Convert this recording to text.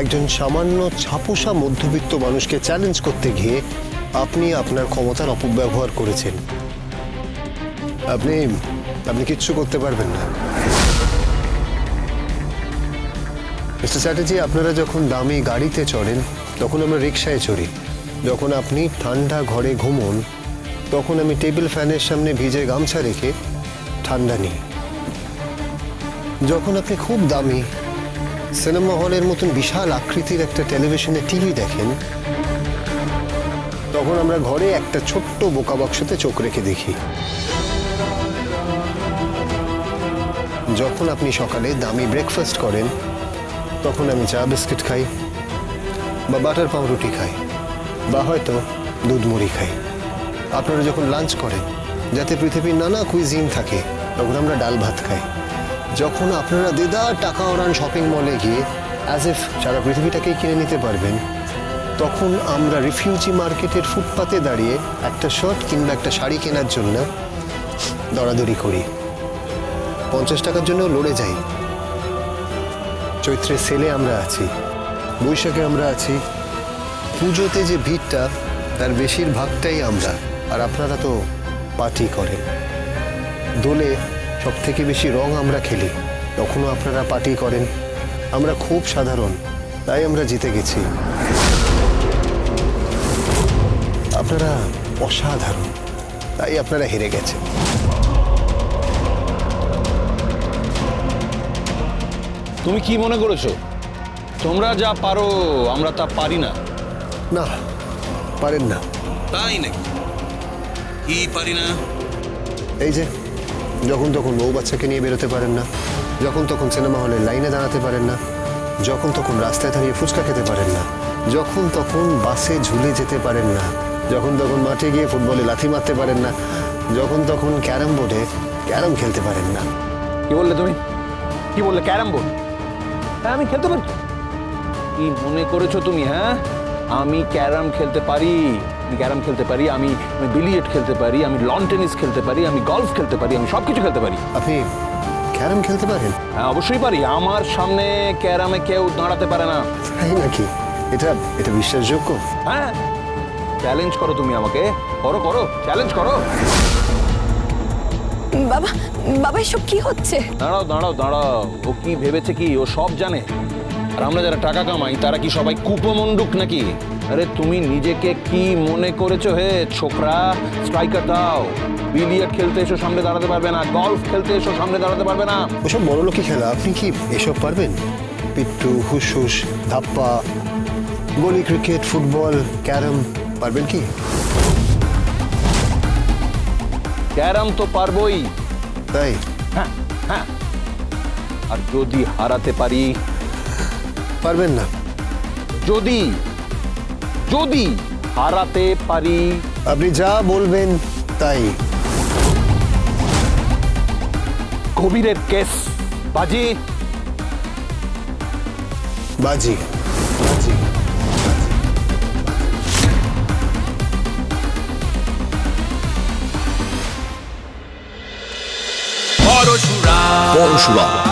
একজন সামান্য ছাপোষা মধ্যবিত্ত মানুষকে চ্যালেঞ্জ করতে গিয়ে আপনি আপনার ক্ষমতার অপব্যবহার করেছেন। আপনি আপনি কিচ্ছু করতে পারবেন না। মিস্টার চ্যাটার্জি আপনারা যখন দামি গাড়িতে চড়েন, তখন আমরা রিক্সায় চড়ি। যখন আপনি ঠান্ডা ঘরে ঘুমোন, তখন আমি টেবিল ফ্যানের সামনে ভিজে গামছা রেখে ঠান্ডা নিই। যখন আপনি খুব দামি সিনেমা হলের মতন বিশাল আকৃতির একটা টেলিভিশনে টিভি দেখেন, তখন আমরা ঘরে একটা ছোট্ট বোকা বাক্সতে চোখ রেখে দেখি। যখন আপনি সকালে দামি ব্রেকফাস্ট করেন, তখন আমি চা, বিস্কিট খাই, বা বাটার পাউরুটি খাই, বা হয়তো দুধ মুড়ি খাই। আপনারা যখন লাঞ্চ করেন, যাতে পৃথিবীর নানা কুইজিন থাকে, তখন আমরা ডাল ভাত খাই। যখন আপনারা দেদার টাকা ওড়ান শপিং মলে গিয়ে অ্যাজ এফ সারা পৃথিবীটাকেই কিনে নিতে পারবেন, তখন আমরা রিফিউজি মার্কেটের ফুটপাতে দাঁড়িয়ে একটা শার্ট কিংবা একটা শাড়ি কেনার জন্য দরাদরি করি। পঞ্চাশ টাকার জন্য লড়ে যাই। চৈত্রের সেলে আমরা আছি, বৈশাখে আমরা আছি, পুজোতে যে ভিড়টা, তার বেশিরভাগটাই আমরা, আর আপনারা তো পার্টি করেন। দোলে সব থেকে বেশি রং আমরা খেলি। তখনও আপনারা পার্টি করেন। আমরা খুব সাধারণ তাই আমরা জিতে গেছি। আপনারা অসাধারণ তাই আপনারা হেরে গেছে তুমি কি মনে করেছ? তোমরা যা পারো আমরা তা পারি না। না পারেন না। তাই নাকি? কি পারি না? এই যে যখন তখন বউ বাচ্চাকে নিয়ে বেরোতে পারেন না, যখন তখন সিনেমা হলে লাইনে দাঁড়াতে পারেন না, যখন তখন রাস্তায় দাঁড়িয়ে ফুচকা খেতে পারেন না, যখন তখন বাসে ঝুলে যেতে পারেন না, যখন তখন মাঠে গিয়ে ফুটবলে লাথি মারতে পারেন না, যখন তখন ক্যারাম বোর্ডে ক্যারাম খেলতে পারেন না। কি বললে তুমি? কি বললে? Carrom board? হ্যাঁ আমি খেলতে পারি। কি মনে করেছ তুমি হ্যাঁ? আমি ক্যারাম খেলতে পারি। ক্যারাম খেলতে পারি আমি আমি বিলিয়েট খেলতে পারি আমি লন টেনিস খেলতে পারি আমি গলফ খেলতে পারি আমি সব কিছু খেলতে পারি। আপনি ক্যারাম খেলতে পারেন? হ্যাঁ অবশ্যই পারি। আমার সামনে ক্যারামে কেউ দাঁড়াতে পারে না। তাই নাকি? এটা এটা বিশ্বাসযোগ্য? হ্যাঁ। চ্যালেঞ্জ করো তুমি আমাকে। করো করো। চ্যালেঞ্জ করো। বাবা বাবা এসব কি হচ্ছে? দাঁড়াও দাঁড়াও দাঁড়াও। ও কি ভেবেছে কি? ও সব জানে। আর আমরা যারা টাকা কামাই তারা কি সবাই কুপমন্ডুক নাকি? আরে তুমি নিজেকে কি মনে করেছ হে ছোকরা? স্ট্রাইকার দাও। বিলিয়ার্ড খেলতে এসো সামনে দাঁড়াতে পারবে না। গলফ খেলতে এসো সামনে দাঁড়াতে পারবে না। ওসব বড় লোকই খেলা আপনি কি এসব পারবেন? পিট্টু হুস হুস ধাপ্পা গলি ক্রিকেট ফুটবল ক্যারাম পারবেন কি? ক্যারাম তো পারবোই। তাই? হ্যাঁ হ্যাঁ। আর যদি হারাতে পারি পারবেন না। যদি যদি হারাতে পারি। আপনি যা বলবেন তাই। কবিরের কেস বাজি। বাজি বাজি পরশুরাম।